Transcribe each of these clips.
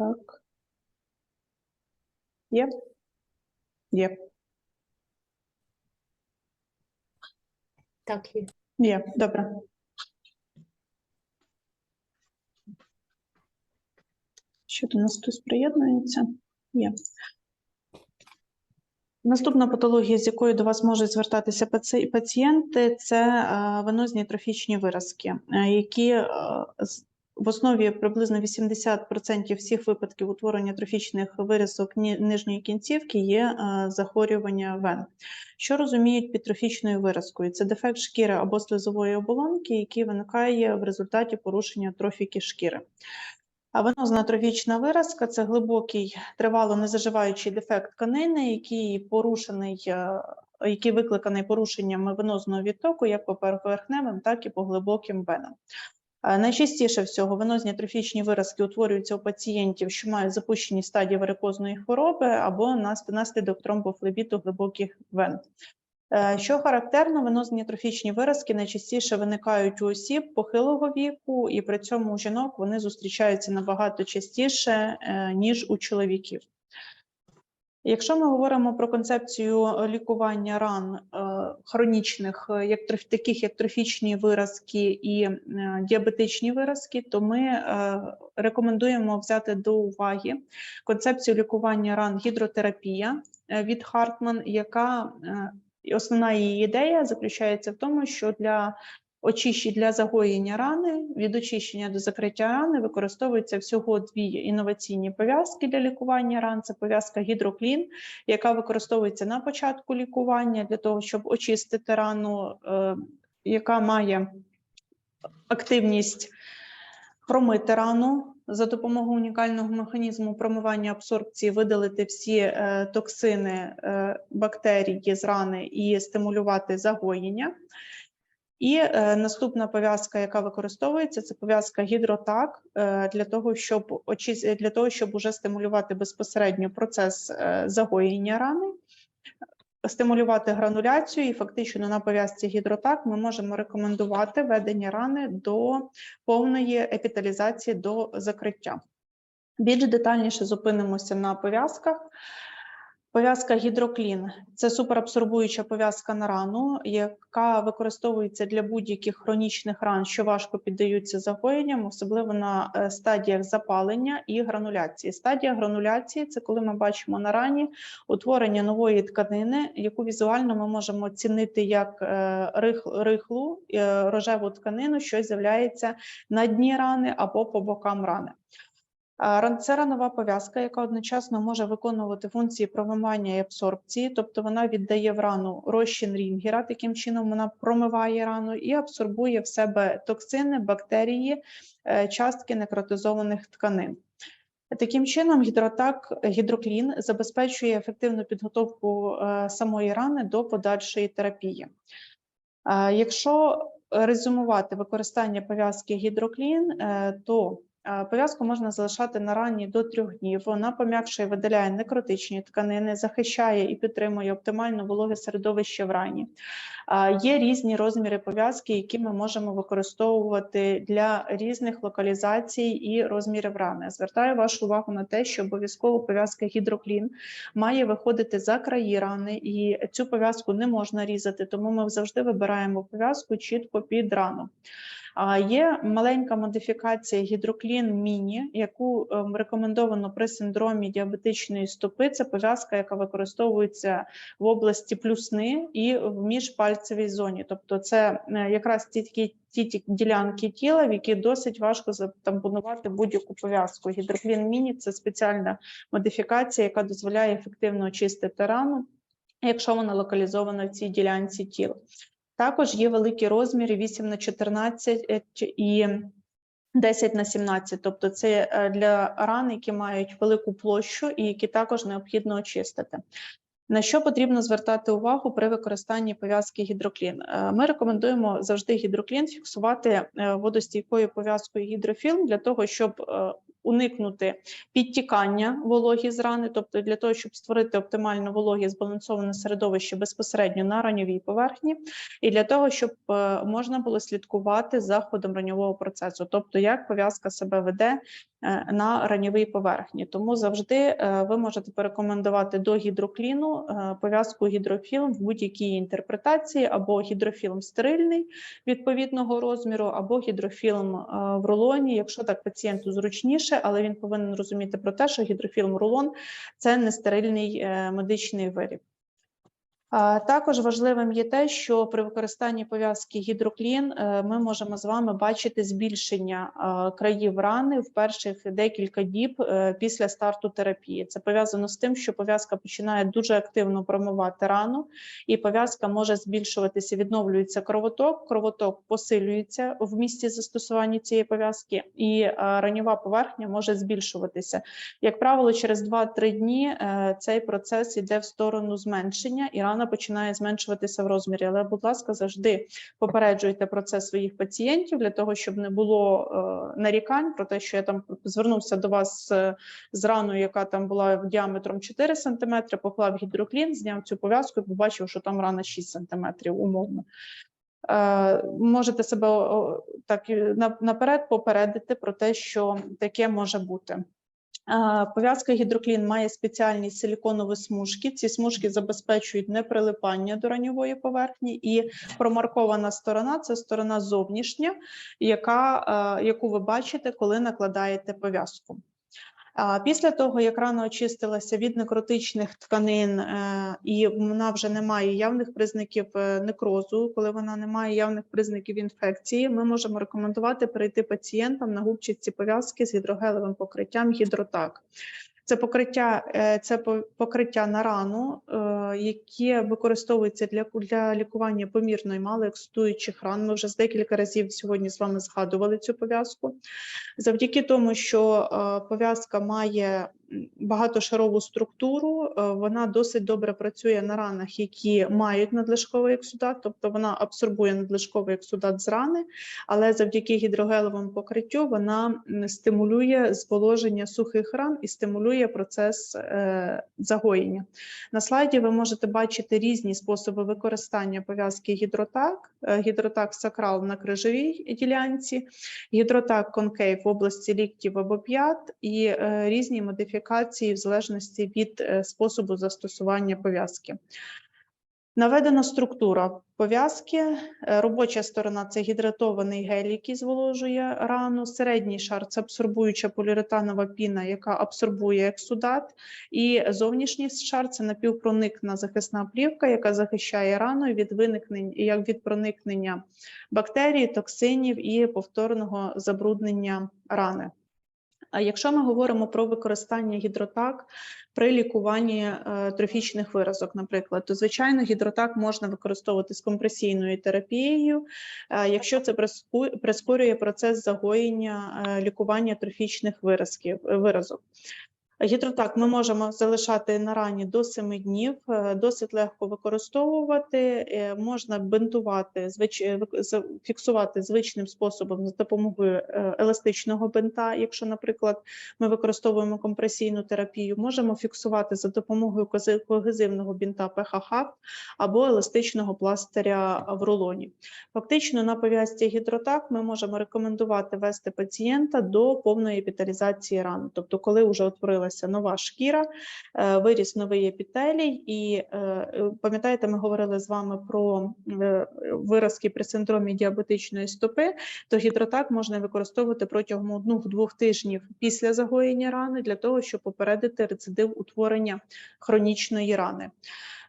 Так. Є? Є. Так, є. Є. Добре. Що до нас хтось приєднується? Є. Наступна патологія, з якою до вас можуть звертатися паці- пацієнти, це е, венозні трофічні виразки, е, які е, в основі приблизно 80% всіх випадків утворення трофічних виразок нижньої кінцівки є е, захворювання вен. Що розуміють під трофічною виразкою? Це дефект шкіри або слизової оболонки, який виникає в результаті порушення трофіки шкіри. А венозна трофічна виразка це глибокий тривало незаживаючий дефект тканини, який порушений, е, який викликаний порушеннями венозного відтоку як по поверхневим, так і по глибоким венам. Е, Найчастіше всього венозні трофічні виразки утворюються у пацієнтів, що мають запущені стадії варикозної хвороби або нас- внаслідок тромбофлебіту глибоких вен. Е, Що характерно, венозні трофічні виразки найчастіше виникають у осіб похилого віку, і при цьому у жінок вони зустрічаються набагато частіше, е, ніж у чоловіків. Якщо ми говоримо про концепцію лікування ран е, хронічних, е, як таких як трофічні виразки і е, діабетичні виразки, то ми рекомендуємо взяти до уваги концепцію лікування ран гідротерапія від Хартман, яка основна її ідея заключається в тому, що для очищення для загоєння рани від очищення до закриття рани використовуються всього дві інноваційні пов'язки для лікування ран. Це пов'язка гідроклін, яка використовується на початку лікування для того, щоб очистити рану, е, яка має активність хромити рану за допомогою унікального механізму промивання абсорбції, видалити всі е, токсини е, бактерії з рани і стимулювати загоєння. І е, наступна пов'язка, яка використовується, це пов'язка гідротак е, для того, щоб очис... для того, щоб уже стимулювати безпосередньо процес е, загоєння рани, стимулювати грануляцію, і фактично на пов'язці гідротак ми можемо рекомендувати ведення рани до повної епіталізації до закриття. Більш детальніше зупинимося на пов'язках. Пов'язка гідроклін це суперабсорбуюча пов'язка на рану, яка використовується для будь-яких хронічних ран, що важко піддаються загоєнням, особливо на е, стадіях запалення і грануляції. Стадія грануляції це коли ми бачимо на рані утворення нової тканини, яку візуально ми можемо оцінити як е, рихлу е, рожеву тканину, що з'являється на дні рани або по бокам рани. Це ранова пов'язка, яка одночасно може виконувати функції промивання і абсорбції, тобто вона віддає в рану розчин рінгера, таким чином вона промиває рану і абсорбує в себе токсини, бактерії, е, частки некротизованих тканин. Таким чином, гідротак, гідроклін забезпечує ефективну підготовку е, самої рани до подальшої терапії. Якщо резюмувати використання пов'язки гідроклін, е, то пов'язку можна залишати на рані до трьох днів. Вона пом'якшує, видаляє некротичні тканини, захищає і підтримує оптимально вологе середовище в рані. Е, Є різні розміри пов'язки, які ми можемо використовувати для різних локалізацій і розмірів рани. Звертаю вашу увагу на те, що обов'язково пов'язка гідроклін має виходити за краї рани, і цю пов'язку не можна різати, тому ми завжди вибираємо пов'язку чітко під рану. Є маленька модифікація гідроклін міні, яку ем, рекомендовано при синдромі діабетичної стопи. Це пов'язка, яка використовується в області плюсни і в міжпальцевій зоні. Тобто, це е, якраз ті такі ті ділянки тіла, в які досить важко затампонувати будь-яку пов'язку. Гідроклін міні це спеціальна модифікація, яка дозволяє ефективно очистити рану, якщо вона локалізована в цій ділянці тіла. Також є великі розміри 8 на 14 е, і 10 на 17, тобто це е, для ран, які мають велику площу і які також необхідно очистити. На що потрібно звертати увагу при використанні пов'язки гідроклін? Е, Ми рекомендуємо завжди гідроклін фіксувати водостійкою пов'язкою гідрофільм для того, щоб уникнути підтікання вологі з рани, тобто для того, щоб створити оптимально вологі збалансоване середовище безпосередньо на раньовій поверхні, і для того, щоб е, можна було слідкувати за ходом раньового процесу, тобто як пов'язка себе веде на ранєвій поверхні. Тому завжди е, ви можете порекомендувати до гідрокліну е, пов'язку гідрофілм в будь-якій інтерпретації, або гідрофілм стерильний відповідного розміру, або гідрофілм е, в рулоні, якщо так пацієнту зручніше, але він повинен розуміти про те, що гідрофілм рулон це не стерильний е, медичний виріб. Також важливим є те, що при використанні пов'язки гідроклін е, ми можемо з вами бачити збільшення країв рани в перших декілька діб е, після старту терапії. Це пов'язано з тим, що пов'язка починає дуже активно промивати рану, і пов'язка може збільшуватися, відновлюється кровоток, кровоток посилюється в місці застосування цієї пов'язки, і ранєва поверхня може збільшуватися. Як правило, через 2-3 дні е, цей процес іде в сторону зменшення, і рана починає зменшуватися в розмірі. Але, будь ласка, завжди попереджуйте про це своїх пацієнтів для того, щоб не було е, нарікань про те, що я там звернувся до вас е, з раною, яка там була діаметром 4 см, поклав гідроклін, зняв цю пов'язку і побачив, що там рана 6 см, умовно. Е, Можете себе так наперед попередити про те, що таке може бути. Пов'язка гідроклін має спеціальні силіконові смужки. Ці смужки забезпечують неприлипання до раньової поверхні, і промаркована сторона це сторона зовнішня, яка, яку ви бачите, коли накладаєте пов'язку. Після того, як рана очистилася від некротичних тканин, е, і вона вже не має явних признаків е, некрозу, коли вона не має явних признаків інфекції, ми можемо рекомендувати перейти пацієнтам на губчиці пов'язки з гідрогелевим покриттям гідротак. Це покриття, е, це по- покриття на рану, е, яке використовується для, для лікування помірної і малоексудуючих ран. Ми вже з декілька разів сьогодні з вами згадували цю пов'язку. Завдяки тому, що е, пов'язка має багатошарову структуру, е, вона досить добре працює на ранах, які мають надлишковий ексудат, тобто вона абсорбує надлишковий ексудат з рани, але завдяки гідрогелевому покриттю вона стимулює зволоження сухих ран і стимулює процес е, загоєння. На слайді ви можете бачити різні способи використання пов'язки гідротак, Е, гідротак сакрал на крижовій ділянці, гідротак конкейв в області ліктів або п'ят і різні модифікації в залежності від е, способу застосування пов'язки. Наведена структура пов'язки. Е, Робоча сторона це гідратований гель, який зволожує рану. Середній шар це абсорбуюча поліуретанова піна, яка абсорбує ексудат. І зовнішній шар це напівпроникна захисна плівка, яка захищає рану від як від проникнення бактерій, токсинів і повторного забруднення рани. Якщо ми говоримо про використання гідротак при лікуванні е, трофічних виразок, наприклад, то звичайно гідротак можна використовувати з компресійною терапією, е, якщо це прискорює процес загоєння е, лікування трофічних виразків, виразок. Гідротак ми можемо залишати на рані до 7 днів, е, досить легко використовувати. е, Можна бинтувати, е, фіксувати звичним способом за допомогою еластичного бинта. Якщо, наприклад, ми використовуємо компресійну терапію, можемо фіксувати за допомогою когезивного бінта ПХХ або еластичного пластиря в рулоні. Фактично на пов'язці гідротак ми можемо рекомендувати вести пацієнта до повної епіталізації рани, тобто, коли вже утворилася нова шкіра, е, виріс новий епітелій, і е, е, пам'ятаєте, ми говорили з вами про виразки при синдромі діабетичної стопи, то гідротак можна використовувати протягом одних-двох тижнів після загоєння рани для того, щоб попередити рецидив утворення хронічної рани.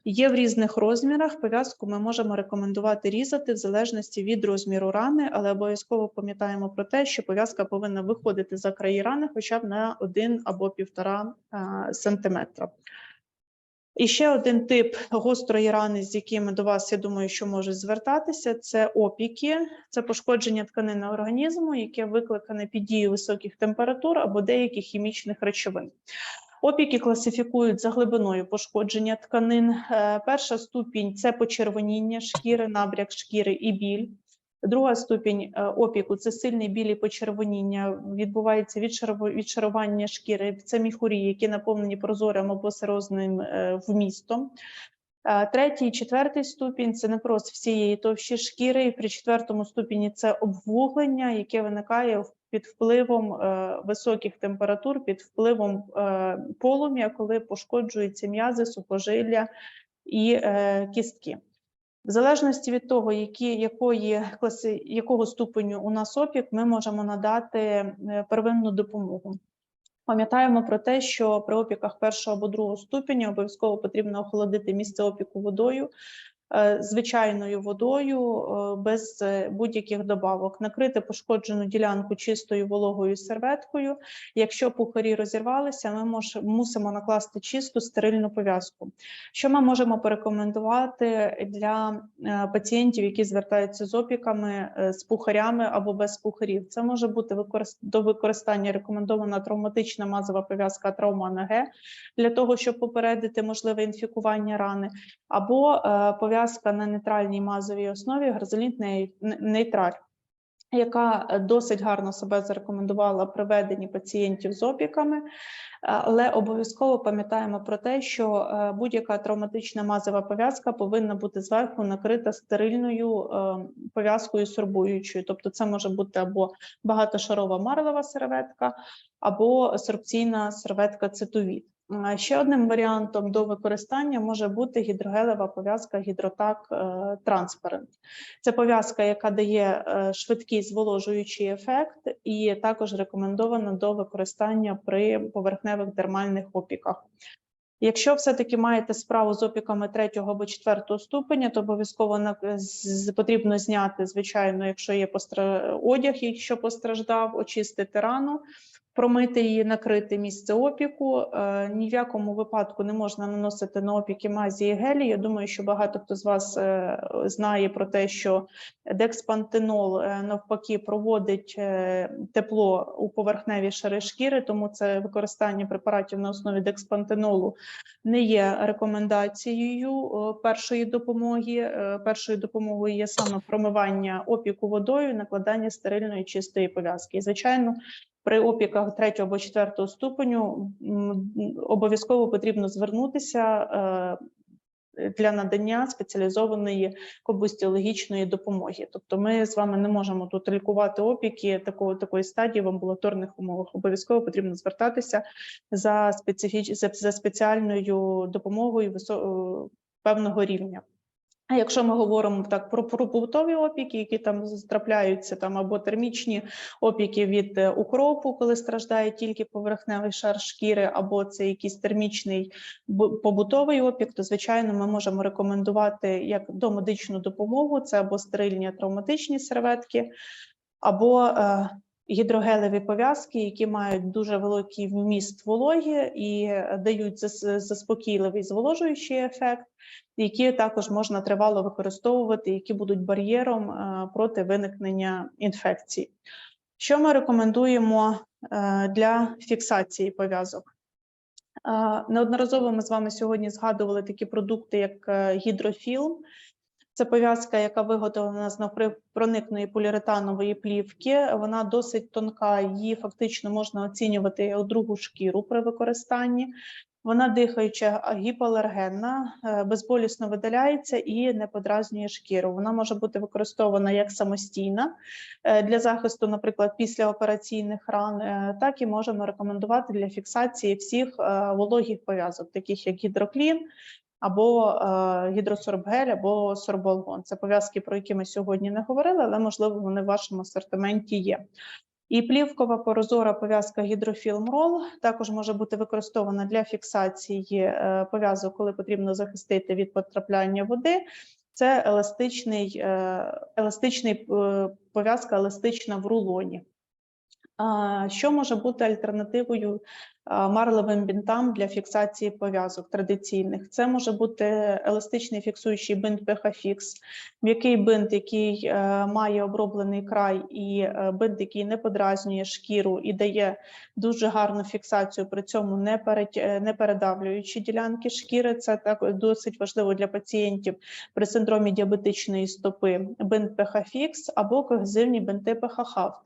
Є в різних розмірах. Пов'язку ми можемо рекомендувати різати в залежності від розміру рани, але обов'язково пам'ятаємо про те, що пов'язка повинна виходити за краї рани хоча б на 1 або 1,5 сантиметра. І ще один тип гострої рани, з якими до вас, я думаю, що можуть звертатися, це опіки, це пошкодження тканини організму, яке викликане під дією високих температур або деяких хімічних речовин. Опіки класифікують за глибиною пошкодження тканин. Е, Перша ступінь це почервоніння шкіри, набряк шкіри і біль. Друга ступінь е, опіку це сильний біль і почервоніння, відбувається відшарування шкіри. Це міхурії, які наповнені прозорим або серозним е, вмістом. Третій і четвертий ступінь це некроз всієї товщі шкіри. І при четвертому ступені це обвуглення, яке виникає в під впливом е, високих температур, під впливом е, полум'я, коли пошкоджуються м'язи, сухожилля і е, кістки. В залежності від того, які, якої класи, якого ступеню у нас опік, ми можемо надати первинну допомогу. Пам'ятаємо про те, що при опіках першого або другого ступеня обов'язково потрібно охолодити місце опіку водою, звичайною водою, е, без е, будь-яких добавок, накрити пошкоджену ділянку чистою вологою серветкою. Якщо пухарі розірвалися, ми мож, мусимо накласти чисту стерильну пов'язку. Що ми можемо порекомендувати для е, пацієнтів, які звертаються з опіками, е, з пухарями або без пухарів? Це може бути використ... до використання рекомендована травматична мазова пов'язка травма НГ для того, щоб попередити можливе інфікування рани, або е, пов'язка на нейтральній мазовій основі гразолінт нейтраль яка е, досить гарно себе зарекомендувала при веденні пацієнтів з опіками, е, але обов'язково пам'ятаємо про те, що е, будь-яка травматична мазова пов'язка повинна бути зверху накрита стерильною пов'язкою сорбуючою. Тобто, це може бути або багатошарова марлева серветка, або сорбційна серветка цитовід. Е, Ще одним варіантом до використання може бути гідрогелева пов'язка гідротак е, транспарент. Це пов'язка, яка дає е, швидкий зволожуючий ефект, і також рекомендована до використання при поверхневих дермальних опіках. Якщо все-таки маєте справу з опіками третього або четвертого ступеня, то обов'язково потрібно зняти, звичайно, якщо є одяг, якщо постраждав, очистити рану, промити її, накрити місце опіку. Е, ні в якому випадку не можна наносити на опіки мазі і гелі. Я думаю, що багато хто з вас е, знає про те, що декспантенол е, навпаки проводить тепло у поверхневі шари шкіри, тому це використання препаратів на основі декспантенолу не є рекомендацією першої допомоги. Першою допомогою є саме промивання опіку водою, накладання стерильної чистої пов'язки. І, звичайно, при опіках третього або четвертого ступеню обов'язково потрібно звернутися е, для надання спеціалізованої кобустіологічної допомоги. Тобто, ми з вами не можемо тут лікувати опіки такого такої стадії в амбулаторних умовах. Обов'язково потрібно звертатися за специфіч... за, спеціальною допомогою висо... певного рівня. А якщо ми говоримо так про, побутові опіки, які там трапляються, там або термічні опіки від е, укропу, коли страждає тільки поверхневий шар шкіри, або це якийсь термічний побутовий опік, то звичайно ми можемо рекомендувати як домедичну допомогу, це або стерильні травматичні серветки, або е, гідрогелеві пов'язки, які мають дуже великий вміст вологі і дають заспокійливий зволожуючий ефект, які також можна тривало використовувати, які будуть бар'єром е, проти виникнення інфекцій. Що ми рекомендуємо е, для фіксації пов'язок? Е, Неодноразово ми з вами сьогодні згадували такі продукти, як гідрофілм. Це пов'язка, яка виготовлена з навпроникної поліуретанової плівки. Вона досить тонка, її фактично можна оцінювати як другу шкіру при використанні. Вона дихаюча, гіпоалергенна, е, безболісно видаляється і не подразнює шкіру. Вона може бути використована як самостійна е, для захисту, наприклад, післяопераційних ран, е, так і можемо рекомендувати для фіксації всіх вологих пов'язок, таких як гідроклін, або е, гідросорбгель, або сорболгон. Це пов'язки, про які ми сьогодні не говорили, але можливо вони в вашому асортименті є. І плівкова порозора пов'язка гідрофілмрол також може бути використована для фіксації е, пов'язок, коли потрібно захистити від потрапляння води. Це еластичний, е, еластичний пов'язка еластична в рулоні. Що може бути альтернативою марлевим бінтам для фіксації пов'язок традиційних? Це може бути еластичний фіксуючий бинт PHFix, м'який бинт, який е, має оброблений край, і е, бинт, який не подразнює шкіру і дає дуже гарну фіксацію, при цьому е, не передавлюючи ділянки шкіри. Це так досить важливо для пацієнтів при синдромі діабетичної стопи. Бинт PHFix або когезивні бинти.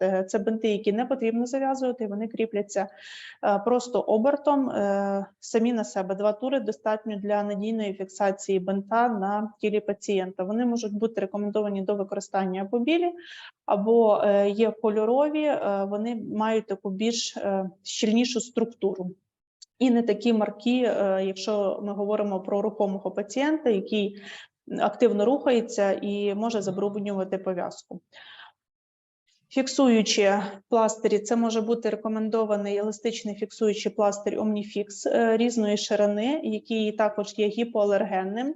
Е, Це бинти, які не потрібно зав'язувати, вони кріпляться просто просто обертом е, самі на себе. Два тури достатньо для надійної фіксації бинта на тілі пацієнта. Вони можуть бути рекомендовані до використання або білі, або е, є кольорові. е, Вони мають таку більш щільнішу структуру. І не такі маркі, е, якщо ми говоримо про рухомого пацієнта, який активно рухається і може забруднювати пов'язку. Фіксуючі пластирі, це може бути рекомендований еластичний фіксуючий пластир Omnifix е, різної ширини, який також є гіпоалергенним, е,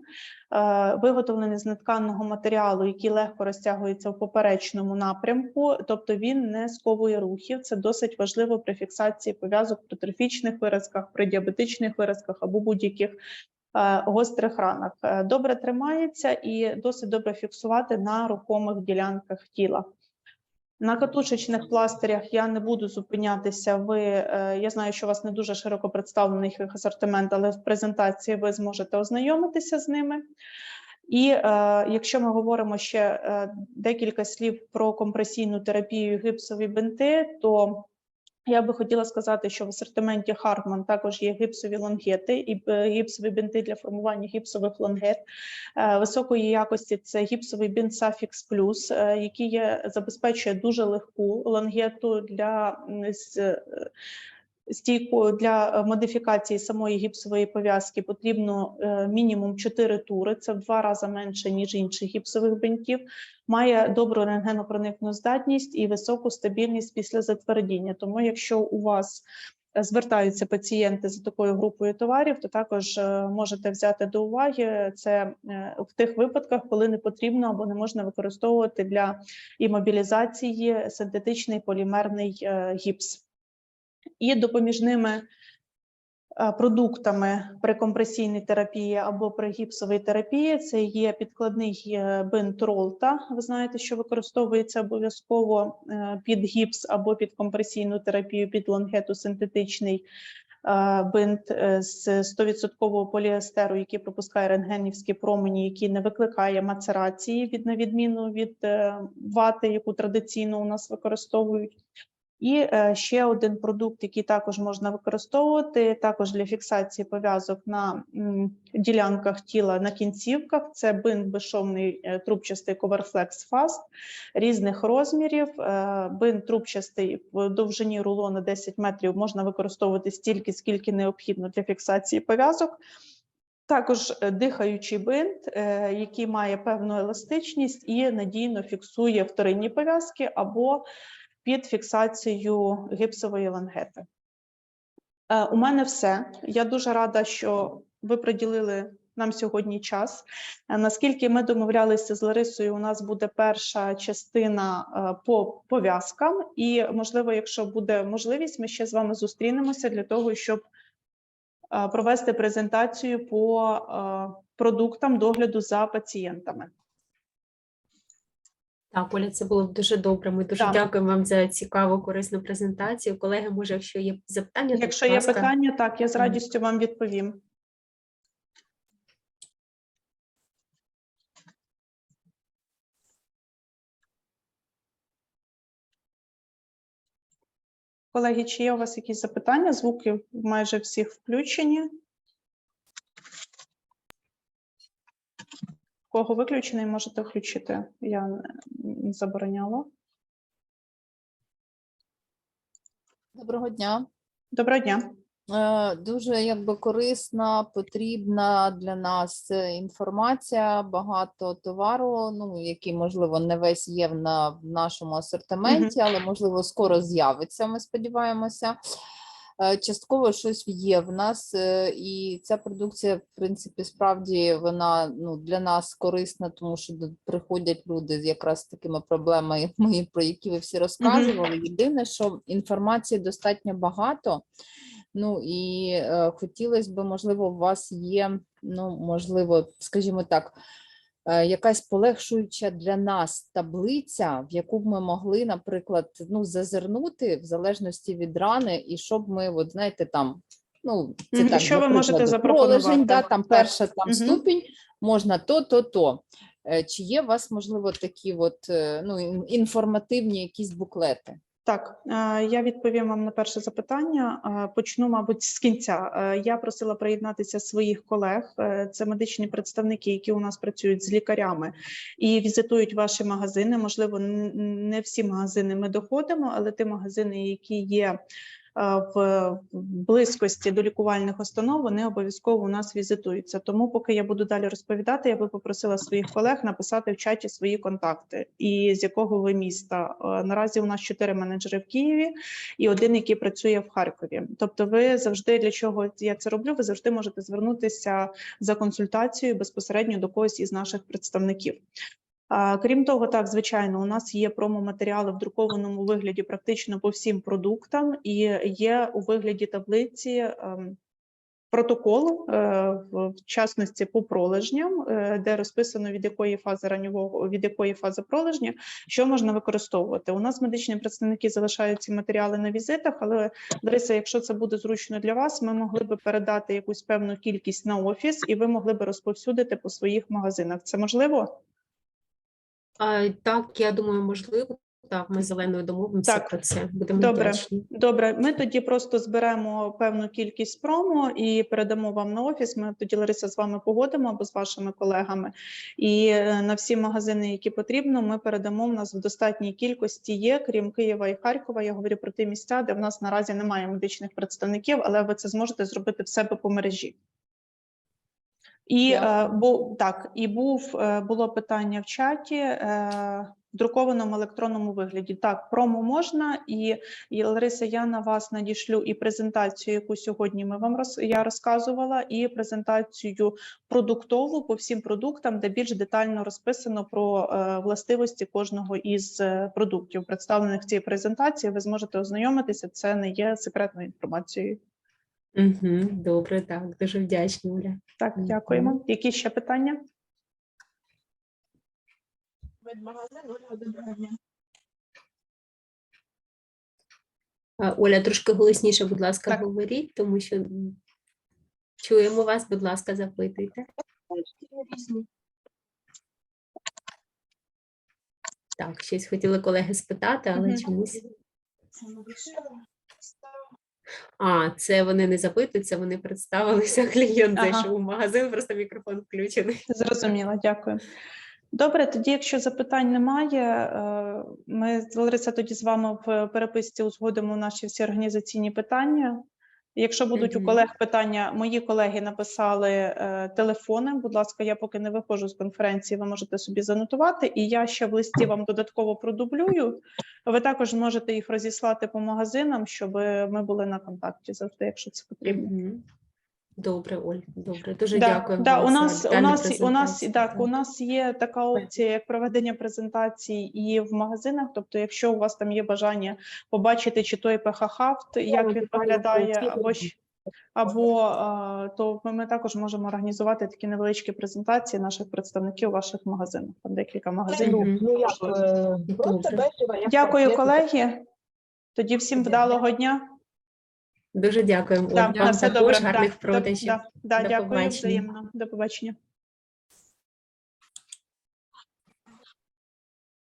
виготовлений з нетканного матеріалу, який легко розтягується в поперечному напрямку, тобто він не сковує рухів. Це досить важливо при фіксації пов'язок при трофічних виразках, при діабетичних виразках або будь-яких е, гострих ранах. Добре тримається і досить добре фіксувати на рухомих ділянках тіла. На катушечних пластирях я не буду зупинятися. Ви е, я знаю, що у вас не дуже широко представлений їх асортимент, але в презентації ви зможете ознайомитися з ними. І е, якщо ми говоримо ще е, декілька слів про компресійну терапію гіпсові бинти, то я би хотіла сказати, що в асортименті Hartmann також є гіпсові лонгети і е, гіпсові бинти для формування гіпсових лонгет. Е, Високої якості це гіпсовий бинт Suffix Plus, е, який є, забезпечує дуже легку лонгету для стійку для е, модифікації самої гіпсової пов'язки. Потрібно е, мінімум 4 тури. Це в два рази менше ніж інших гіпсових бинтів. Має добру рентгенопроникну здатність і високу стабільність після затвердіння. Тому, якщо у вас е, звертаються пацієнти за такою групою товарів, то також можете взяти до уваги це в тих випадках, коли не потрібно або не можна використовувати для імобілізації синтетичний полімерний гіпс. І допоміжними е, продуктами при компресійній терапії або при гіпсовій терапії це є підкладний е, бинт Ролта. Ви знаєте, що використовується обов'язково е, під гіпс або під компресійну терапію, під лонгету синтетичний е, бинт з 100% поліестеру, який пропускає рентгенівські промені, який не викликає мацерації на відміну від вати, яку традиційно у нас використовують. І е, ще один продукт, який також можна використовувати, також для фіксації пов'язок на ділянках тіла на кінцівках. Це бинт безшовний е, трубчастий Coverflex Fast різних розмірів. Е, Бинт трубчастий в довжині рулона 10 метрів можна використовувати стільки, скільки необхідно для фіксації пов'язок. Також дихаючий бинт, який має певну еластичність і надійно фіксує вторинні пов'язки або під фіксацією гіпсової лангети. Е, У мене все. Я дуже рада, що ви приділили нам сьогодні час. Е, Наскільки ми домовлялися з Ларисою, у нас буде перша частина е, по пов'язкам, і можливо, якщо буде можливість, ми ще з вами зустрінемося для того, щоб провести презентацію по продуктам догляду за пацієнтами. Так, Оля, це було дуже добре. Ми дуже Так. дякуємо вам за цікаву, корисну презентацію. Колеги, може, якщо є запитання, Якщо є ласка. питання, так я з радістю вам відповім. Колеги, чи є у вас якісь запитання? Звуки майже всіх включені. Кого виключений, можете включити. Я не- забороняла. Доброго дня. Доброго дня. Е, Дуже якби корисна, потрібна для нас е, інформація, багато товару, ну який можливо не весь є в на в нашому асортименті, але можливо скоро з'явиться. Ми сподіваємося. Е, Частково щось є в нас, е, і ця продукція, в принципі, справді вона ну для нас корисна, тому що приходять люди з якраз такими проблемами, про які ви всі розказували. Єдине, що інформації достатньо багато. Ну і е, хотілося б, можливо, у вас є, ну, можливо, скажімо так, якась полегшуюча для нас таблиця, в яку б ми могли, наприклад, ну, зазирнути в залежності від рани, і щоб ми, от знаєте, там, ну, це так, що ви можете запропонувати? пролежень, да, там перша там Мгм. ступінь, можна то, то, то. Е, Чи є у вас, можливо, такі от, е, ну, інформативні якісь буклети? Так, е, я відповім вам на перше запитання. Е, Почну, мабуть, з кінця. Е, Я просила приєднатися своїх колег. Це медичні представники, які у нас працюють з лікарями і візитують ваші магазини. Можливо, не всі магазини ми доходимо, але ті магазини, які є в близькості до лікувальних установ, вони обов'язково у нас візитуються. Тому, поки я буду далі розповідати, я би попросила своїх колег написати в чаті свої контакти і з якого ви міста. Е, Наразі у нас чотири менеджери в Києві і один, який працює в Харкові. Тобто, ви завжди для чого я це роблю? Ви завжди можете звернутися за консультацією безпосередньо до когось із наших представників. Крім того, так звичайно, у нас є промо-матеріали в друкованому вигляді практично по всім продуктам, і є у вигляді таблиці ем, протоколу, е, в в частності по пролежням, е, де розписано від якої фази раннього від якої фази пролежня, що можна використовувати. У нас медичні представники залишають ці матеріали на візитах, але Лариса, якщо це буде зручно для вас, ми могли би передати якусь певну кількість на офіс, і ви могли би розповсюдити по своїх магазинах. Це можливо? А, так, я думаю, можливо. Так, ми з Оленою домовимося Так. про це. Будемо Добре. вдячні. Добре, ми тоді просто зберемо певну кількість промо і передамо вам на офіс. Ми тоді Лариса з вами погодимо або з вашими колегами. І е, на всі магазини, які потрібно, ми передамо. У нас в достатній кількості є, крім Києва і Харкова. Я говорю про ті місця, де в нас наразі немає медичних представників, але ви це зможете зробити в себе по мережі. І е, Дякую. бу, так, і був е, було питання в чаті е, в друкованому електронному вигляді. Так, промо можна, і, і Лариса, я на вас надішлю і презентацію, яку сьогодні ми вам роз, я розказувала, і презентацію продуктову по всім продуктам, де більш детально розписано про е, властивості кожного із е, продуктів, представлених в цій презентації. Ви зможете ознайомитися. Це не є секретною інформацією. Угу, добре, так, дуже вдячна, Оля. Так, дякуємо. Які ще питання? А, Оля, трошки голосніше, будь ласка, Так. говоріть, тому що чуємо вас, будь ласка, запитуйте. Так, щось хотіли колеги спитати, але Мгм. чомусь. А, це вони не запитуються, вони представилися. Клієнт Ага. зайшов у магазин, просто мікрофон включений. Зрозуміло, дякую. Добре, тоді, якщо запитань немає, е, ми з Лариса тоді з вами в переписці узгодимо наші всі організаційні питання. Якщо будуть у колег питання, мої колеги написали е, телефони. Будь ласка, я поки не виходжу з конференції, ви можете собі занотувати. І я ще в листі вам додатково продублюю. Ви також можете їх розіслати по магазинам, щоб ми були на контакті завжди, якщо це потрібно. Добре, Оль, добре. Дуже Да, дякую. да, вам у нас у нас у нас так. У нас є така опція, як проведення презентацій і в магазинах. Тобто, якщо у вас там є бажання побачити, чи той ПХХАФТ, як він виглядає, або щ- або то ми, ми також можемо організувати такі невеличкі презентації наших представників у ваших магазинах. Там декілька магазинів. Ну, як, е, як Дякую, колеги. Тоді всім вдалого дня. Дуже дякуємо. Да, Вам да, все також добре. гарних Да, продажів. Да, да, До дякую побачення. взаємно. До побачення.